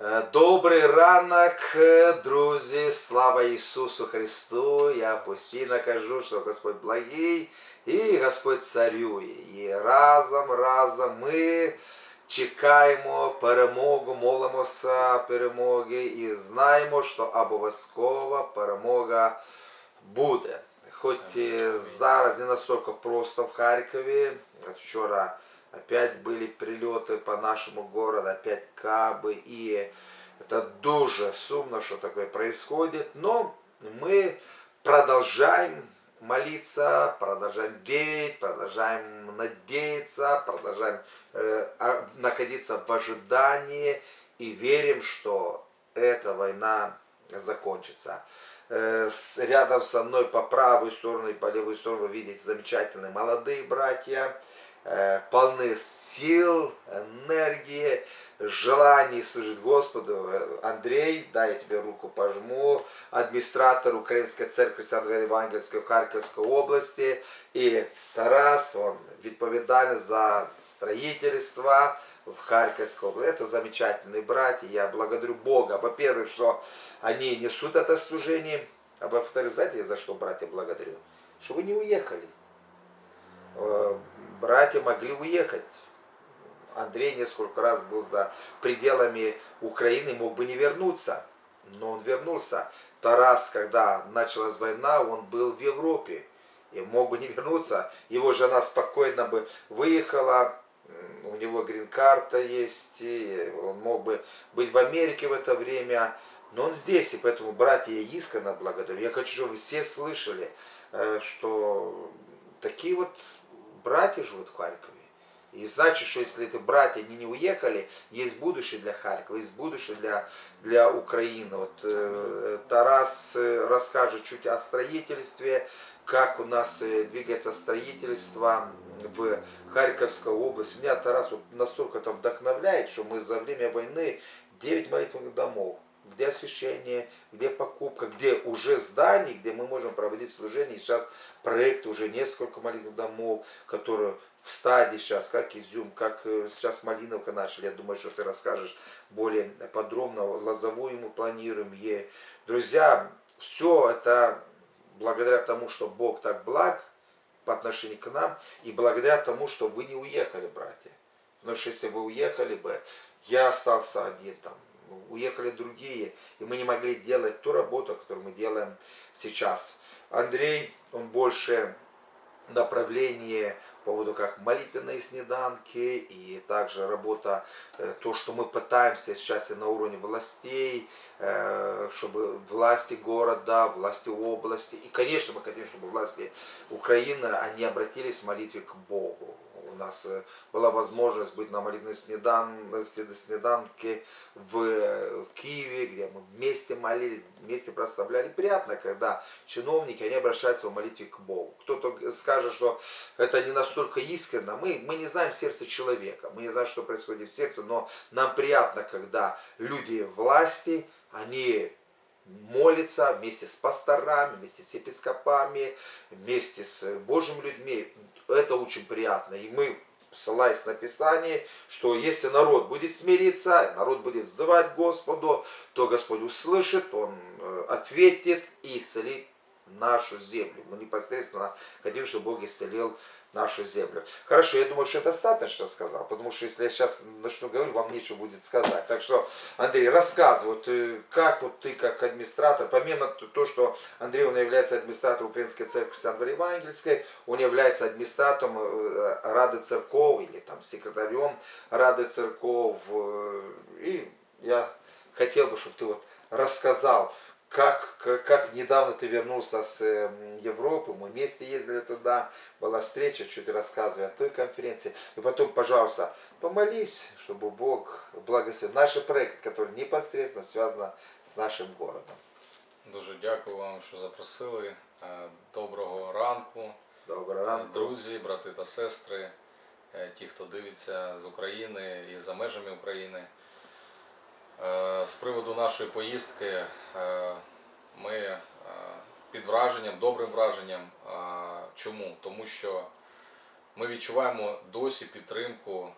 Е, Добрий ранок, е, друзі! Слава Ісусу Христу! Я постійно кажу, що Господь благий і Господь царює. І разом, разом ми чекаємо перемогу, молимося перемоги і знаємо, що обов'язково перемога буде. Хоч зараз не настолько просто в Харькове. Вчора опять были прилеты по нашему городу, опять кабы. И это дуже сумно, что такое происходит. Но мы продолжаем молиться, продолжаем верить, продолжаем надеяться, продолжаем э, а- находиться в ожидании и верим, что эта война закончится. Э, с- Рядом со мной по правую сторону и по левую сторону вы видите замечательные молодые братья, полны сил, энергии, желаний служить Господу. Э, Андрей, дай я тебе руку пожму, администратор Украинской церкви Християнської Евангельской в Харьковской области. И Тарас, он відповідальний за строительство в Харьковской области. Это замечательные братья. Я благодарю Бога, во-первых, что они несут это служение. А во-вторых, знаете, за что, братья, благодарю? Что вы не уехали. Братья могли уехать. Андрей несколько раз был за пределами Украины, мог бы не вернуться. Но он вернулся. Тарас, когда началась война, он был в Европе. И мог бы не вернуться. Его жена спокойно бы выехала. У него грин-карта есть. и Он мог бы быть в Америке в это время. Но он здесь. И поэтому, братья, я искренне благодарю. Я хочу, чтобы вы все слышали, э, что такие вот братья живут в Харькове. И значит, что если эти братья они не уехали, есть будущее для Харькова, есть будущее для, для Украины. Вот э, Тарас э, расскажет чуть о строительстве, как у нас э, двигается строительство в Харьковской области. Меня Тарас вот настолько это вдохновляет, что мы за время войны 9 молитвенных домов, где освящение, где покупка, где уже здание, где мы можем проводить служение. И сейчас проект уже несколько молитвенных домов, которые в стадии сейчас, как Изюм, как э, сейчас Малиновка начали. Я думаю, что ты расскажешь более подробно. Лозовую мы планируем. И, друзья, все это благодаря тому, что Бог так благ по отношению к нам, и благодаря тому, что вы не уехали, братья. Потому что если вы уехали бы, я остался один там, уехали другие, и мы не могли делать ту работу, которую мы делаем сейчас. Андрей, он больше направление по поводу как молитвенные снеданки и также работа, э, то, что мы пытаемся сейчас и на уровне властей, э, чтобы власти города, власти области, и, конечно, мы хотим, чтобы власти Украины, они обратились в молитве к Богу. У нас э, была возможность быть на молитвенной снедан, снеданке в, э, в Киеве, где мы вместе молились, вместе прославляли. Приятно, когда чиновники, они обращаются в молитве к Богу. Кто-то скажет, что это не настолько искренно. Мы, мы не знаем сердце человека, мы не знаем, что происходит в сердце, но нам приятно, когда люди власти, они молятся вместе с пасторами, вместе с епископами, вместе с Божьими людьми. Это очень приятно. И мы, ссылаясь на Писание, что если народ будет смириться, народ будет взывать к Господу, то Господь услышит, Он э, ответит и исцелит нашу землю. Мы непосредственно хотим, чтобы Бог исцелил нашу землю. Хорошо, я думаю, что я достаточно сказал, потому что если я сейчас начну говорить, вам нечего будет сказать. Так что, Андрей, рассказывай, э, как вот ты как администратор, помимо того, что Андрей, он является администратором Украинской церкви Христианской Евангельской, он является администратором э, Рады церков или там секретарем Рады церков. э, И я хотел бы, чтобы ты вот рассказал, как, как, как недавно ты вернулся с э, Европы, мы вместе ездили туда, была встреча, чуть рассказывая о той конференции. И потом, пожалуйста, помолись, чтобы Бог благословил наш проект, который непосредственно связан с нашим городом. Дуже дякую вам, що запросили. Е, Доброго ранку, Доброго е, ранку. друзі, брати та сестри, е, ті, хто дивиться з України і за межами України. Е, З приводу нашої поїздки е, ми е, під враженням, добрим враженням. Чому? Тому що ми відчуваємо досі підтримку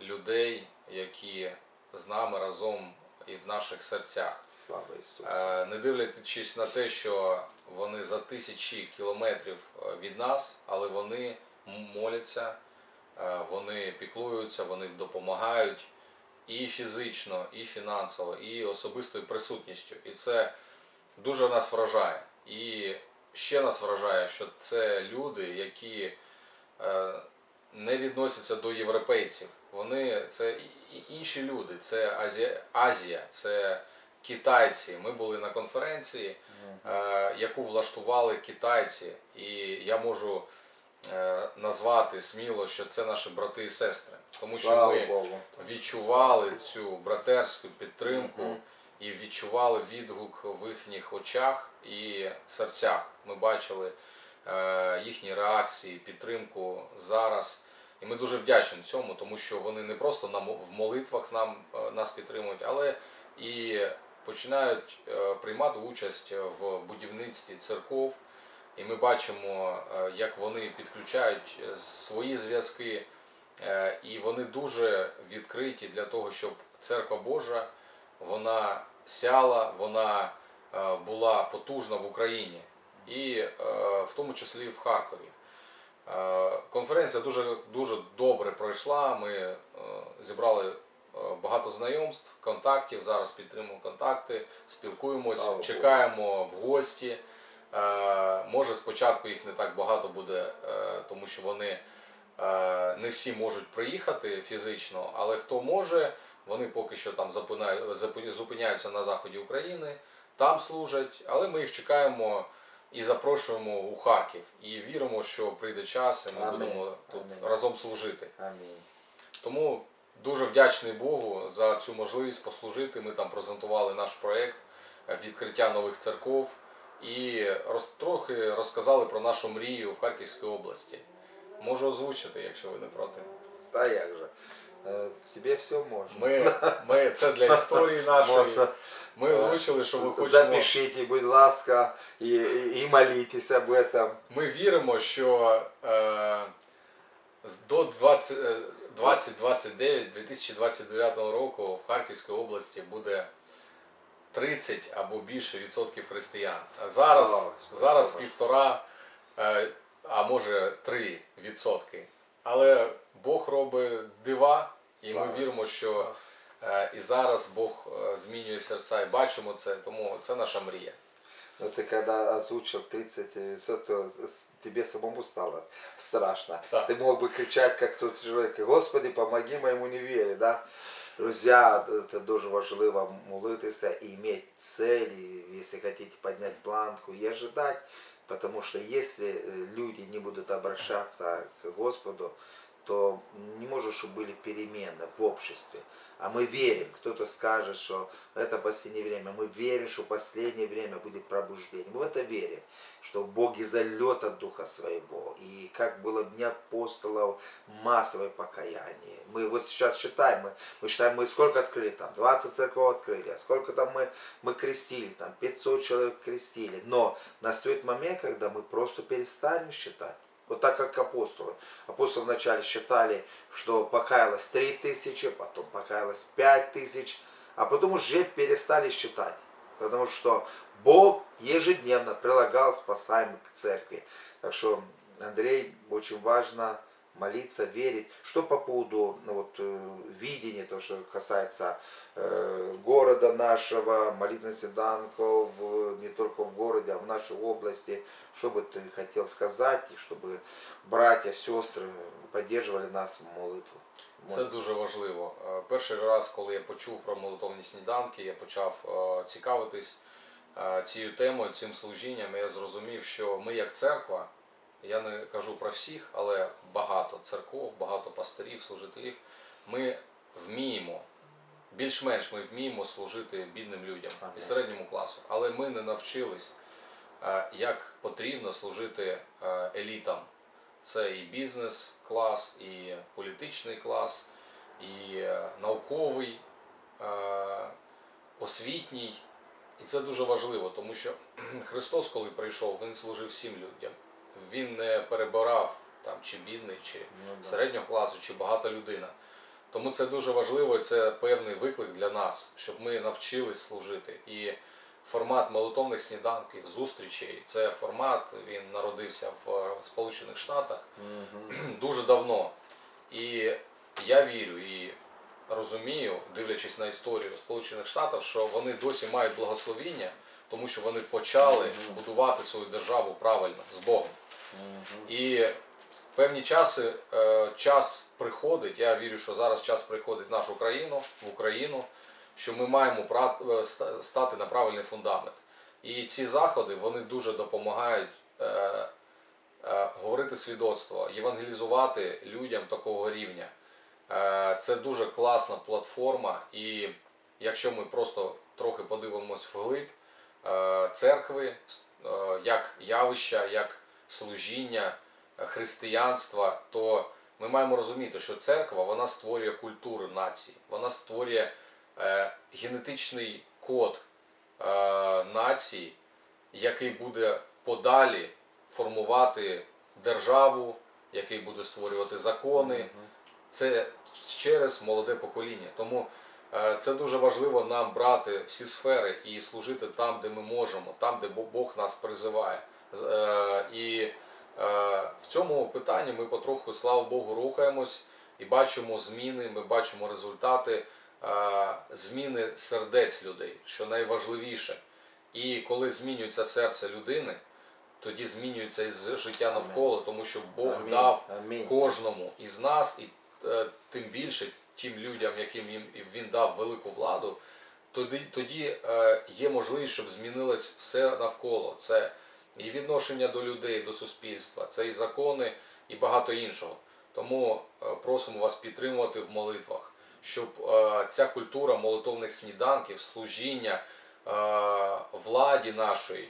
людей, які з нами разом і в наших серцях. Слава Ісусу. Не дивлячись на те, що вони за тисячі кілометрів від нас, але вони моляться, вони піклуються, вони допомагають і фізично, і фінансово, і особистою присутністю. І це дуже нас вражає. І ще нас вражає, що це люди, які е, не відносяться до європейців. Вони це інші люди, це Азія, Азія, це китайці. Ми були на конференції, е, яку влаштували китайці, і я можу е, назвати сміло, що це наші брати і сестри, тому що Слава ми Богу. відчували цю братерську підтримку Мгм. і відчували відгук в їхніх очах і серцях. Ми бачили е, їхні реакції, підтримку зараз. І ми дуже вдячні цьому, тому що вони не просто на мо- в молитвах нам е, нас підтримують, але і починають е, приймати участь в будівництві церков. І ми бачимо, е, як вони підключають е, свої зв'язки, і вони дуже відкриті для того, щоб церква Божа вона сяла, вона е, була потужна в Україні, і е, в тому числі в Харкові. Е, Конференція дуже, дуже добре пройшла. Ми е, зібрали е, багато знайомств, контактів. Зараз підтримуємо контакти, спілкуємось, Слава чекаємо в гості. Е, Може, спочатку їх не так багато буде, е, тому що вони е, не всі можуть приїхати фізично, але хто може, вони поки що там зупиняються на заході України, там служать, але ми їх чекаємо і запрошуємо у Харків. І віримо, що прийде час, і ми Амінь. будемо тут Амінь. разом служити. Амінь. Тому дуже вдячний Богу за цю можливість послужити. Ми там презентували наш проєкт е, відкриття нових церков і роз, трохи розказали про нашу мрію в Харківській області. Можу озвучити, якщо ви не проти. Та як же? Е, Тебе все можна. Ми, ми це для історії нашої. Ми озвучили, що ми хочемо. Запишіть, будь ласка, і, і, і молітесь об этом. Ми віримо, що е, до 20, е, 2029 2029 року в Харківській області буде 30 або більше відсотків християн. Зараз, О, зараз півтора, е, а може 3 відсотки. Але Бог робить дива, і ми Слава віримо, Ісусу. що е, і зараз Бог е, змінює серця і бачимо це, тому це наша мрія. Но ты когда озвучил 30%, то с- тебе самому стало страшно. Да. Ты мог бы кричать, как тот человек, Господи, помоги моему невере, да? Друзья, це дуже важливо молитися і иметь цели, если хотите поднять планку и ожидать, потому что если э, люди не будут обращаться к Господу, то не может, чтобы были перемены в обществе. А мы верим, кто-то скажет, что это последнее время. Мы верим, что последнее время будет пробуждение. Мы в это верим, что Бог изольет от Духа Своего. И как было в дни апостолов, массовое покаяние. Мы вот сейчас считаем, мы, мы считаем, мы сколько открыли там, 20 церков открыли, а сколько там мы, мы крестили, там 500 человек крестили. Но настает момент, когда мы просто перестанем считать. Вот так как апостолы. Апостолы вначале считали, что покаялось 3 тысячи, потом покаялось 5 тысяч, а потом уже перестали считать. Потому что Бог ежедневно прилагал спасаемых к церкви. Так что, Андрей, очень важно молиться, верить. Что по поводу ну, вот, э, видения, то, что касается э, города нашего, молитвенных седанков, э, не только в городе, а в нашей области, что бы ты хотел сказать, и чтобы братья, сестры поддерживали нас в молитву. Це дуже важливо. Е, Перший раз, коли я почув про молитовні сніданки, я почав е, цікавитись е, цією темою, цим служінням. Я зрозумів, що ми як церква, я не кажу про всіх, але багато церков, багато пасторів, служителів, ми вміємо, більш-менш ми вміємо служити бідним людям Ага. і середньому класу. Але ми не навчились, е, як потрібно служити е, елітам. Це і бізнес-клас, і політичний клас, і е, науковий, освітній. І це дуже важливо, тому що Христос, коли прийшов, Він служив всім людям. Він не перебирав там, чи бідний, чи Ну, да. середнього класу, чи багата людина. Тому це дуже важливо, і це певний виклик для нас, щоб ми навчились служити. І формат молитовних сніданків, зустрічей, це формат, він народився в Сполучених Штатах дуже давно. І я вірю і розумію, дивлячись на історію Сполучених Штатів, що вони досі мають благословіння, тому що вони почали будувати свою державу правильно з Богом. І певні часи, е, час приходить, я вірю, що зараз час приходить в нашу країну, в Україну, що ми маємо пра- е, стати на правильний фундамент. І ці заходи вони дуже допомагають е, е, говорити свідоцтво, євангелізувати людям такого рівня. Е, Це дуже класна платформа, і якщо ми просто трохи подивимось вглиб церкви, е, як явища, як служіння е, християнства, то ми маємо розуміти, що церква вона створює культуру нації, вона створює е, генетичний код е, нації, який буде подалі формувати державу, який буде створювати закони. Це через молоде покоління. Тому е, це дуже важливо нам брати всі сфери і служити там, де ми можемо, там, де Бог нас призиває. Е, І е, в цьому питанні ми потроху, слава Богу, рухаємось і бачимо зміни, ми бачимо результати е, зміни сердець людей, що найважливіше. І коли змінюється серце людини, тоді змінюється і життя навколо, тому що Бог Амінь. дав Амінь. кожному із нас, і е, тим більше тим людям, яким їм він дав велику владу, тоді, тоді е, є можливість, щоб змінилось все навколо. Це і відношення до людей, до суспільства, це і закони, і багато іншого. Тому е, просимо вас підтримувати в молитвах, щоб е, ця культура молитовних сніданків, служіння владі нашої,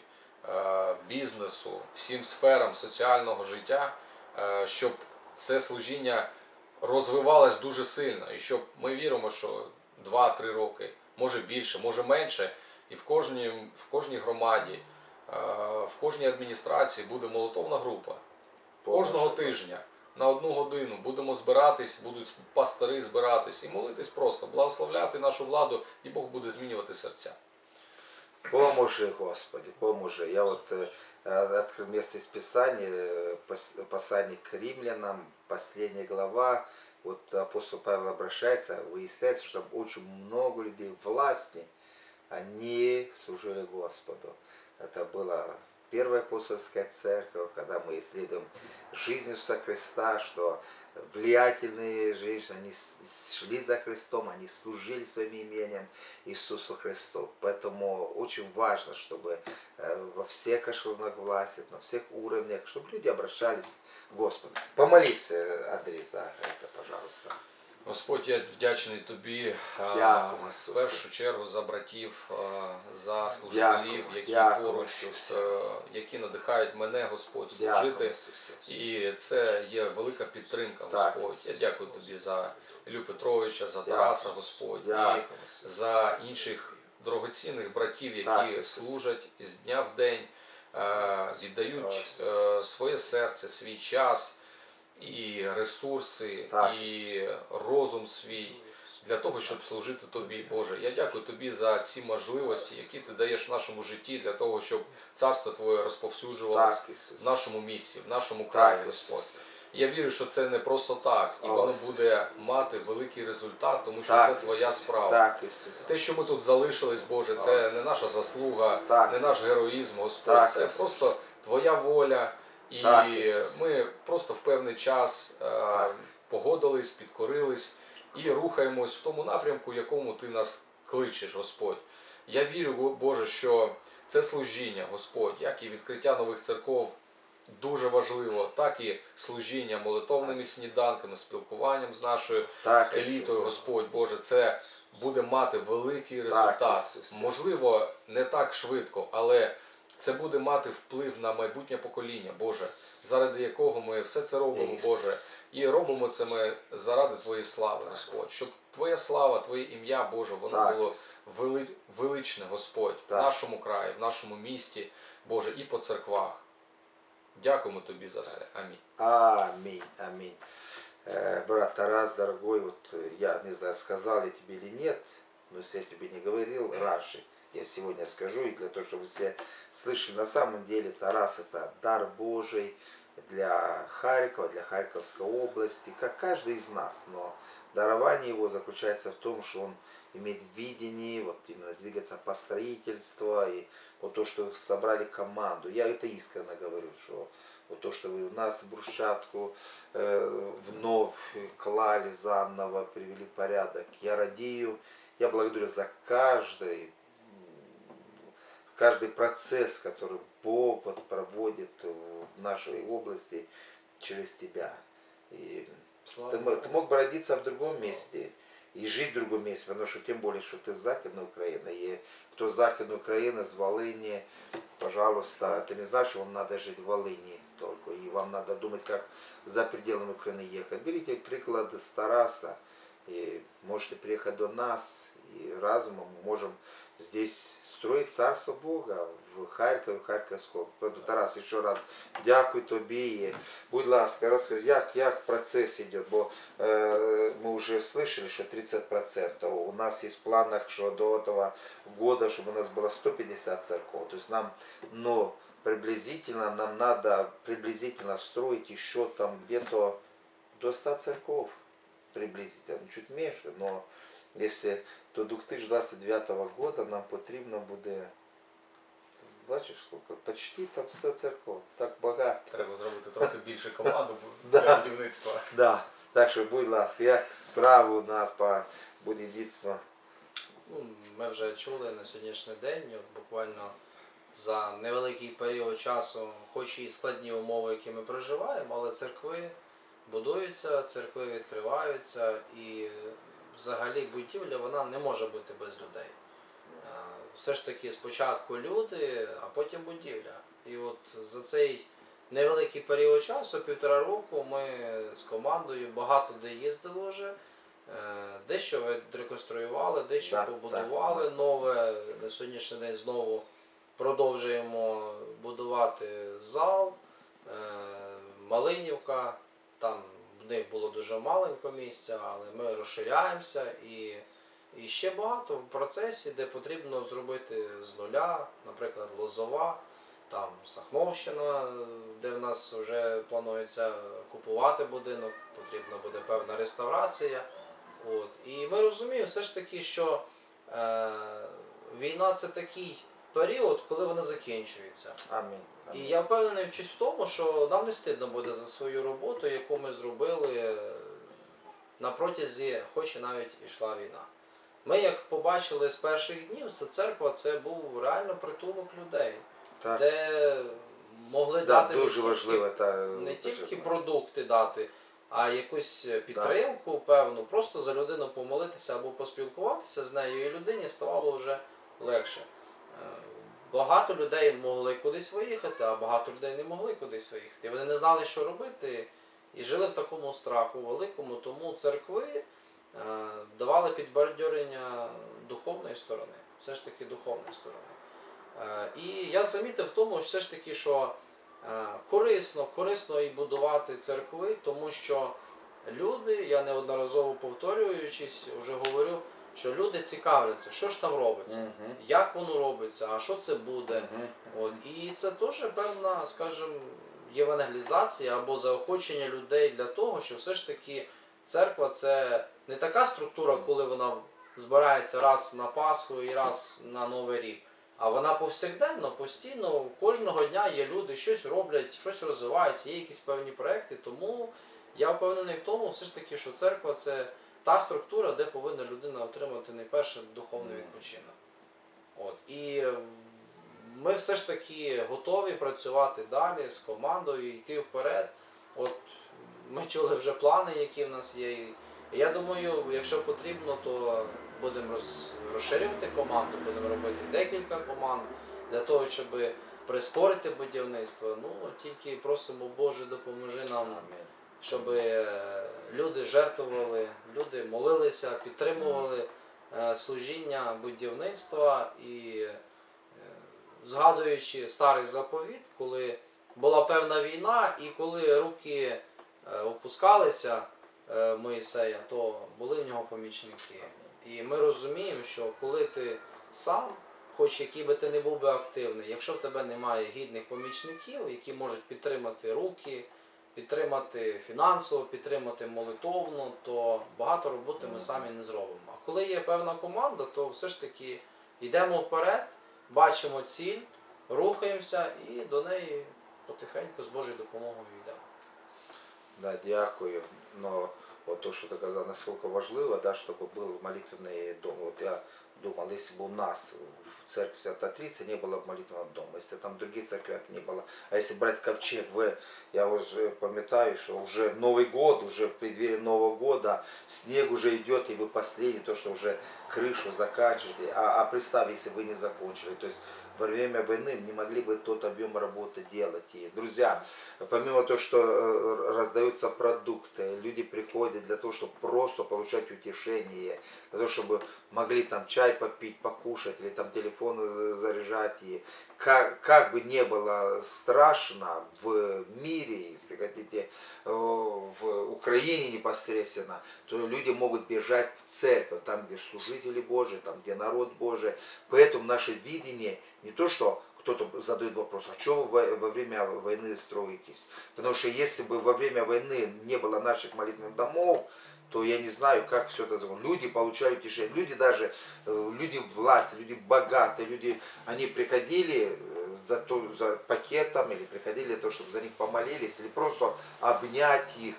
бізнесу, всім сферам соціального життя, щоб це служіння розвивалось дуже сильно, і щоб ми віримо, що 2-3 роки, може більше, може менше, і в кожній, в кожній громаді, е, в кожній адміністрації буде молитовна група. Кожного тижня на одну годину будемо збиратись, будуть пастори збиратись і молитись просто, благословляти нашу владу, і Бог буде змінювати серця. Поможи, Господи, поможи. Я вот э, открыл место из Писания, э, пос- послание к римлянам, последняя глава. Вот апостол Павел обращается, выясняется, что очень много людей власти, они служили Господу. Это была первая апостольская церковь, когда мы исследуем жизнь Иисуса Христа, что влиятельные женщины, они шли за Христом, они служили своим имением Иисусу Христу. Поэтому очень важно, чтобы э, во всех эшелонах власти, на всех уровнях, чтобы люди обращались к Господу. Помолись, э, Андрей, за это, пожалуйста. Господь, я вдячний тобі Дякую, в першу чергу за братів, за Дякую, служителів, які дякую, поруч, е, які надихають мене, Господь, служити. Ісусе. І це є велика підтримка, Так, Господь. Ісус. Я дякую тобі за Ілю Петровича, за Дякую, Тараса, Господь, Дякую, і за інших дорогоцінних братів, які Так, служать із дня в день, е, віддають е, своє серце, свій час і ресурси, Так, і розум свій. Для того, щоб служити тобі, Боже, я дякую тобі за ці можливості, які ти даєш в нашому житті, для того, щоб царство Твоє Ісус. в нашому місці, в нашому краї, Господь. Я вірю, що це не просто так, і воно буде мати великий результат, тому що Так, це твоя справа. Так, Те, що ми тут залишились, Боже, це не наша заслуга, Так. не наш героїзм, Господь. Так, це просто Твоя воля. І Так, ми просто в певний час е, погодились, підкорились і рухаємось в тому напрямку, якому Ти нас кличеш, Господь. Я вірю, Боже, що це служіння, Господь, як і відкриття нових церков дуже важливо, так і служіння молитовними сніданками, спілкуванням з нашою Так, елітою, Господь Боже, це буде мати великий результат. Ісусе. Можливо, не так швидко, але це буде мати вплив на майбутнє покоління, Боже, заради якого ми все це робимо, Боже. І робимо це ми заради Твоєї слави, Господь. Щоб Твоя слава, Твоє ім'я, Боже, воно було величне, Господь, в нашому краї, в нашому місті, Боже, і по церквах. Дякуємо Тобі за все. Амінь. Аминь, аминь. Э, Брат Тарас, дорогой, вот э, я не знаю, сказал я тебе или нет, но если я тебе не говорил раньше, я сегодня скажу, и для того, чтобы все слышали, на самом деле Тарас это дар Божий для Харькова, для Харьковской области, как каждый из нас, но дарование его заключается в том, что он имеет видение, вот именно двигаться по строительству, и вот то, что вы собрали команду. Я это искренне говорю, что вот то, что вы у нас брусчатку э, вновь клали заново, привели в порядок. Я радею, я благодарю за каждый, м, каждый процесс, который Бог вот проводит в нашей области через тебя. И Слава ты, мо- Богу. ты мог бы родиться в другом Слава. месте и жить в другом месте, потому что тем более, что ты с Західної України. И кто с Західної України, с Волыни, пожалуйста, ты не знаешь, что вам надо жить в Волыни только, и вам надо думать, как за пределами Украины ехать. Берите приклад с Тараса, и можете приехать до нас, и разумом мы можем здесь строить Царство Бога в Харкові, в Харківському. Тобто, Тарас, ще раз дякую тобі. І, будь ласка, розкажи, як, як процес йде, бо э, мы уже слышали, что 30%. У нас есть в планах, что до этого года, чтобы у нас было 150 церков. То есть нам, но приблизительно, нам надо приблизительно строить еще там где-то до 100 церков. Приблизительно, чуть меньше, но если до 2029 года нам потрібно буде, бачиш, сколько, почти там 100 церков. Так багато. Треба зробити трохи більше команду для будівництва. Да. Так що, будь ласка, як справи у нас по будівництву? Ну, ми вже чули на сьогоднішній день, от буквально за невеликий період часу, хоч і складні умови, які ми проживаємо, але церкви будуються, церкви відкриваються і взагалі будівля вона не може бути без людей. Е, Все ж таки спочатку люди, а потім будівля. І от за цей невеликий період часу, півтора року, ми з командою багато де їздили вже. Е, Дещо відреконструювали, дещо Так, побудували так, нове. На сьогоднішній день знову продовжуємо будувати зал, е, Малинівка. Там в них було дуже маленько місця, але ми розширяємося і, і ще багато в процесі, де потрібно зробити з нуля, наприклад, Лозова, там Сахновщина, де в нас вже планується купувати будинок, потрібна буде певна реставрація. От. І ми розуміємо все ж таки, що е, війна це такий період, коли вона закінчується. Амінь. І я впевнений вчусь в тому, що нам не стидно буде за свою роботу, яку ми зробили е, на протязі, хоч і навіть йшла війна. Ми, як побачили з перших днів, це церква це був реально притулок людей, Так. де могли Да, дати не дуже тільки. Та, не тільки продукти дати, а якусь підтримку певну, просто за людину помолитися або поспілкуватися з нею, і людині ставало вже легше. Багато людей могли кудись виїхати, а багато людей не могли кудись виїхати. Вони не знали, що робити, і жили в такому страху великому. Тому церкви е, давали підбадьорення духовної сторони, все ж таки духовної сторони. Е, І я замітив в тому, все ж таки, що е, корисно, корисно і будувати церкви, тому що люди, я неодноразово повторюючись, вже говорю, що люди цікавляться, що ж там робиться, Мгм. як воно робиться, а що це буде. От, і це теж певна, скажімо, євангелізація або заохочення людей для того, що все ж таки церква це не така структура, коли вона збирається раз на Пасху і раз на Новий рік. А вона повсякденно, постійно, кожного дня є люди, щось роблять, щось розвивається, є якісь певні проекти. Тому я впевнений в тому, все ж таки, що церква це та структура, де повинна людина отримати найперше духовний відпочинок. От. І ми все ж таки готові працювати далі з командою, йти вперед. От ми чули вже плани, які в нас є. І я думаю, якщо потрібно, то будемо розширювати команду, будемо робити декілька команд для того, щоб прискорити будівництво. Ну тільки просимо Боже, допоможи нам. Щоб е, люди жертвували, люди молилися, підтримували е, служіння будівництва і е, згадуючи старий заповіт, коли була певна війна, і коли руки опускалися, Моїсея, то були в нього помічники. І ми розуміємо, що коли ти сам, хоч який би ти не був би активний, якщо в тебе немає гідних помічників, які можуть підтримати руки, підтримати фінансово, підтримати молитовно, то багато роботи ми самі не зробимо. А коли є певна команда, то все ж таки йдемо вперед, бачимо ціль, рухаємося і до неї потихеньку з Божою допомогою йдемо. Да, дякую. Но вот то, что ты сказал, насколько важливо, да, чтобы был молитвенный дом. Вот я думал, если бы у нас в церкви Свята Трицы не было бы молитвенного дома, если там в других церквях не было, а если брать ковчег, в, я уже памятаю, что уже Новый год, уже в преддверии Нового года, снег уже идет, и вы последний, то, что уже крышу заканчиваете, а, а представь, если вы не закончили, то есть во время войны не могли бы тот объем работы делать. И, друзья, помимо того, что э, раздаются продукты, люди приходят для того, чтобы просто получать утешение, для того, чтобы могли там чай попить, покушать или там телефон за- заряжать. И как, как бы не было страшно в мире, если хотите, э, в Украине непосредственно, то люди могут бежать в церковь, там, где служители Божии, там, где народ Божий. Поэтому наше видение не то, что кто-то задает вопрос, а что вы во время войны строитесь? Потому что если бы во время войны не было наших молитвенных домов, то я не знаю, как все это закончилось. Люди получали утешение. Люди даже, э, люди власти, люди богатые, люди, они приходили э, за, то, за пакетом или приходили того, чтобы за них помолились, или просто обнять их.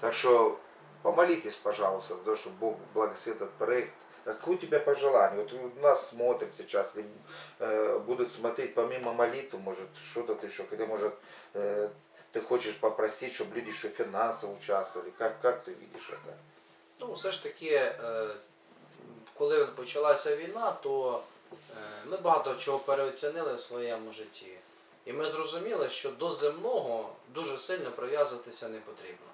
Так что помолитесь, пожалуйста, то, чтобы Бог благословит этот проект. Какое у тебя пожелание? Вот у нас смотрят сейчас, или, э, будут смотреть помимо молитвы, может, что-то еще, когда, может, э, ты хочешь попросить, чтобы люди еще финансово участвовали. Как, как ты видишь это? Ну, все ж таки, е, коли почалася війна, то е, ми багато чого переоцінили в своєму житті. І ми зрозуміли, що до земного дуже сильно прив'язуватися не потрібно.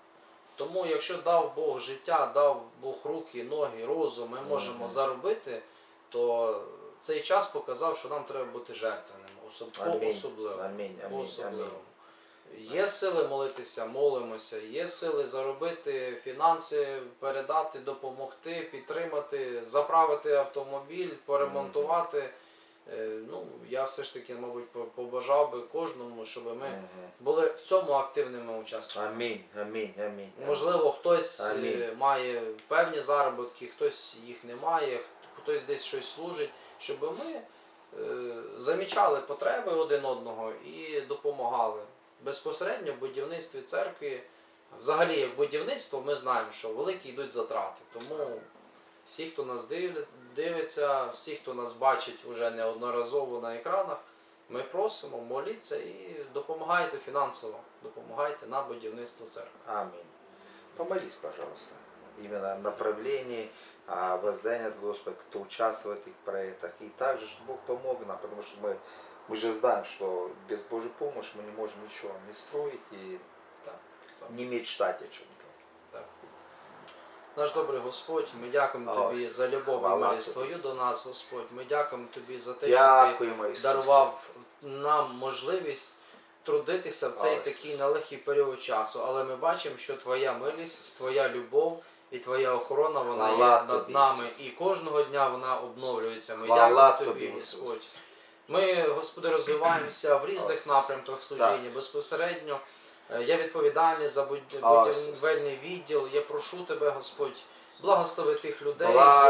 Тому, якщо дав Бог життя, дав Бог руки, ноги, розум, ми можемо заробити, то цей час показав, що нам треба бути жертвеними, особ... Амінь. по-особливому. Амінь, амінь, амінь. Є сили молитися, молимося, є сили заробити фінанси, передати, допомогти, підтримати, заправити автомобіль, поремонтувати. Е, Ну, я все ж таки, мабуть, побажав би кожному, щоб ми були в цьому активними учасниками. Аминь, аминь, аминь. Можливо, хтось е, Амінь. має певні заробітки, хтось їх не має, хтось десь щось служить, щоб ми е, замічали потреби один одного і допомагали Безпосередньо в будівництві церкви, взагалі як будівництво, ми знаємо, що великі йдуть затрати. Тому всі, хто нас дивля- дивиться, всі, хто нас бачить уже неодноразово на екранах, ми просимо, моліться і допомагайте фінансово, допомагайте на будівництво церкви. Аминь. Помолись, пожалуйста. Именно направлении, а, воздания от Господа, кто участвует в этих проектах. И также, чтобы Бог помог нам, потому что мы, мы же знаем, что без Божьей помощи мы не можем ничего не строить и Так, так. не мечтать о чем-то. Наш добрий Господь, ми дякуємо Тобі за любов і хвала милість Тобі, Твою до Ісус. нас, Господь. Ми дякуємо Тобі за те, що Ти Дякуємо, дарував нам можливість трудитися в цей О, такий Ісус. нелегкий період часу. Але ми бачимо, що Твоя милість, Твоя любов і Твоя охорона вона Хвала є над Тобі, нами. Ісус. І кожного дня вона обновлюється. Ми Хвала дякуємо Тобі, Тобі, Господь. Ісус. Ми, Господи, розвиваємося в різних напрямках служіння. Безпосередньо е, я відповідальний за будівельний відділ. Я прошу Тебе, Господь, благослови тих людей,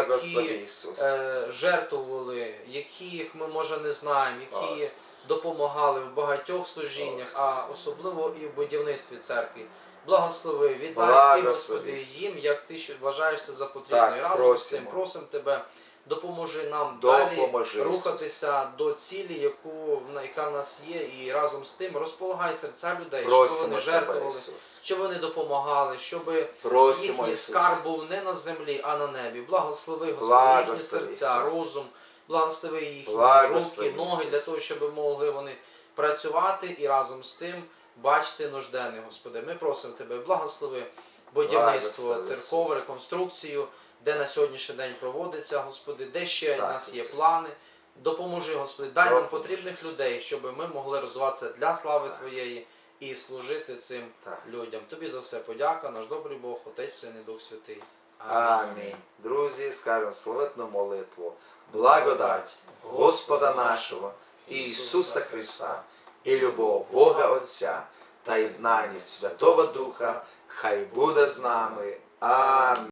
які е, жертвували, яких ми може не знаємо, які допомагали в багатьох служіннях, а особливо і в будівництві церкви. Благослови, віддай ти, Господи, їм, як ти що вважаєш це за потрібне. Разом з цим просимо тебе, допоможи нам Допоможи, далі рухатися до цілі, яку яка в нас є, і разом з тим розполагай серця людей, щоб Просимо вони жертвували, щоб вони допомагали, щоб Просимо, їхній Ісус. скарб був не на землі, а на небі. Благослови Господи, їхні серця, Ісус. розум, благослови їхні Благослови, руки, ноги Ісус. для того, щоб могли вони працювати і разом з тим бачити нужденних, Господи. Ми просимо Тебе, благослови будівництво церков, реконструкцію, де на сьогоднішній день проводиться, Господи, де ще Так, у нас є Ісус. плани. Допоможи, Господи, дай нам Допоможи, потрібних людей, щоб ми могли розвиватися для слави Так. Твоєї і служити цим Так. людям. Тобі за все подяка, наш добрий Бог, Отець, Син і Дух Святий. Амінь. Друзі, скажемо славетну молитву. Благодать Господа нашого Ісуса Христа і любов Бога Отця та єднання Святого Духа хай буде з нами. Амінь.